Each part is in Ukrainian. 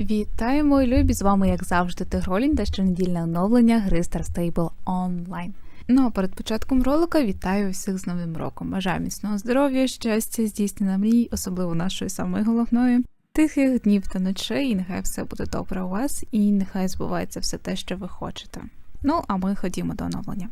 Вітаю, мої любі! З вами, як завжди, Тигролін та щонедільне оновлення гри Star Stable Online. Ну а перед початком ролика вітаю всіх з Новим роком. Бажаю міцного здоров'я, щастя, здійснення мрій, особливо нашої самої головної. Тихих днів та ночей, і нехай все буде добре у вас, і нехай збувається все те, що ви хочете. Ну, а ми ходімо до оновлення.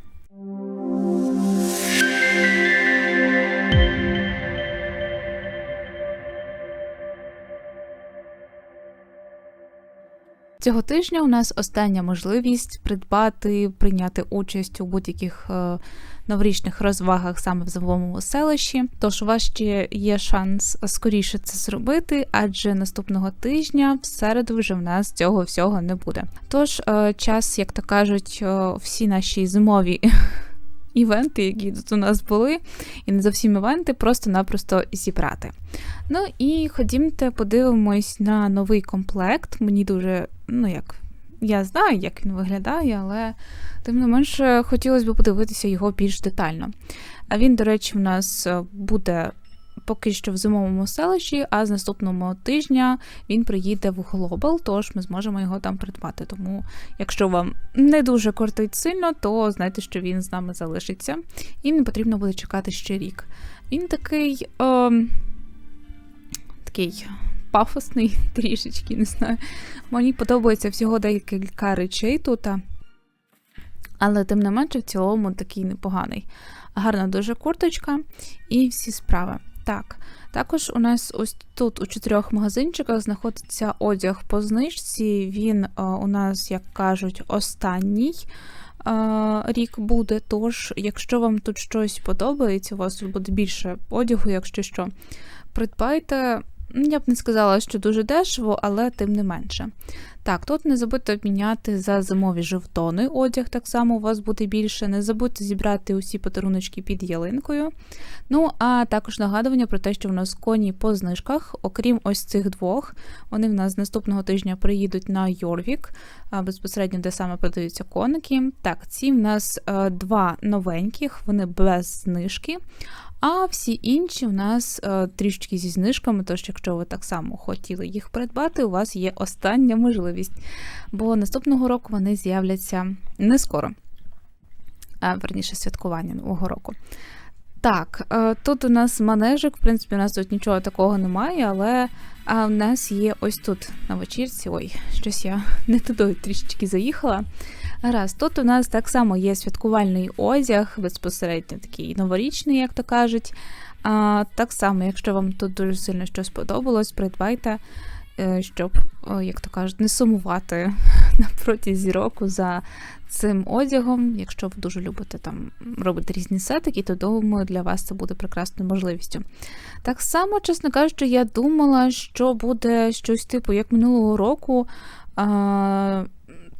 Цього тижня у нас остання можливість придбати, прийняти участь у будь-яких е, новорічних розвагах саме в зимовому селищі. Тож у вас ще є шанс скоріше це зробити, адже наступного тижня, в середу, вже в нас цього всього не буде. Тож е, час, як то кажуть, е, всі наші зимові. Івенти, які тут у нас були, і не зовсім івенти, просто-напросто зібрати. Ну і ходімте, подивимось на новий комплект. Мені дуже, ну як, я знаю, як він виглядає, але тим не менше хотілося б подивитися його більш детально. А він, до речі, у нас е, буде. Поки що в зимовому селищі, а з наступного тижня він приїде в Глобал, тож ми зможемо його там придбати. Тому, якщо вам не дуже кортить сильно, то знайте, що він з нами залишиться, і не потрібно буде чекати ще рік. Він такий. О, такий пафосний трішечки, не знаю. Мені подобається всього декілька речей тут. Але тим не менше, в цілому такий непоганий. Гарна дуже курточка і всі справи. Так, також у нас ось тут у чотирьох магазинчиках знаходиться одяг по знижці. Він о, у нас, як кажуть, останній о, рік буде. Тож, якщо вам тут щось подобається, у вас буде більше одягу, якщо що, придбайте. Я б не сказала, що дуже дешево, але тим не менше. Так, тут не забудьте обміняти за зимові жовтони одяг, так само у вас буде більше. Не забудьте зібрати усі подаруночки під ялинкою. Ну, а також нагадування про те, що в нас коні по знижках, окрім ось цих двох, вони в нас наступного тижня приїдуть на Йорвік, безпосередньо, де саме продаються коники. Так, ці в нас е, два новеньких, вони без знижки. А всі інші у нас е, трішки зі знижками, тож, якщо ви так само хотіли їх придбати, у вас є остання можливість. Бо наступного року вони з'являться не скоро, а верніше святкування нового року. Так, е, тут у нас манежик, в принципі, у нас тут нічого такого немає, але а в нас є ось тут на вечірці. Ой, щось я не туди трішечки заїхала. Раз, тут у нас так само є святкувальний одяг, безпосередньо такий новорічний, як то кажуть. А, Так само, якщо вам тут дуже сильно щось сподобалось, придбайте, е, щоб, як то кажуть, не сумувати на протязі року за цим одягом. Якщо ви дуже любите там робити різні сетики, то думаю, для вас це буде прекрасною можливістю. Так само, чесно кажучи, я думала, що буде щось типу, як минулого року. А,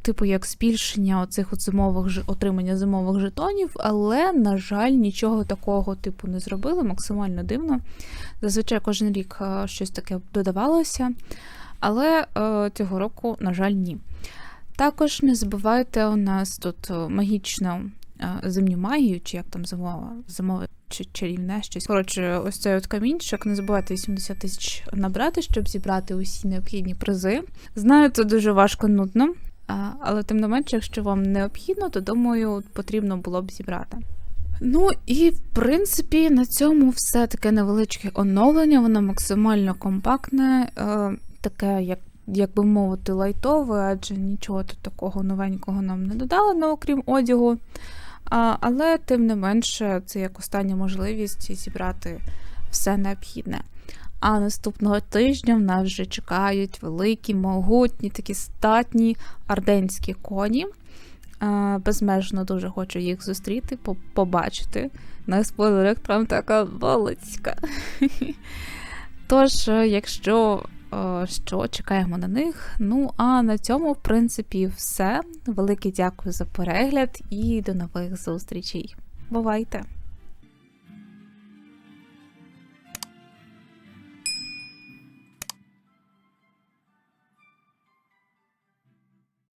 Типу, як збільшення оцих зимових отримання зимових жетонів, але, на жаль, нічого такого типу не зробили, максимально дивно. Зазвичай кожен рік щось таке додавалося, але е, цього року, на жаль, ні. Також не забувайте, у нас тут магічну зимню магію, чи як там зимова, зимове чи чарівне щось. Коротше, ось цей от камінчик. Не забувайте 80 тисяч набрати, щоб зібрати усі необхідні призи. Знаю, це дуже важко нудно, але тим не менше, якщо вам необхідно, то думаю, потрібно було б зібрати. Ну і в принципі на цьому все таке невеличке оновлення, воно максимально компактне, е, таке, як як би мовити, лайтове, адже нічого тут такого новенького нам не додали, ну, окрім одягу. Але, тим не менше, це як остання можливість зібрати все необхідне. А наступного тижня в нас вже чекають великі, могутні, такі статні арденські коні. Безмежно дуже хочу їх зустріти, побачити. На спойлерах там така волоцька. Тож, якщо Е, що чекаємо на них. Ну, а на цьому, в принципі, все. Велике дякую за перегляд і до нових зустрічей. Бувайте!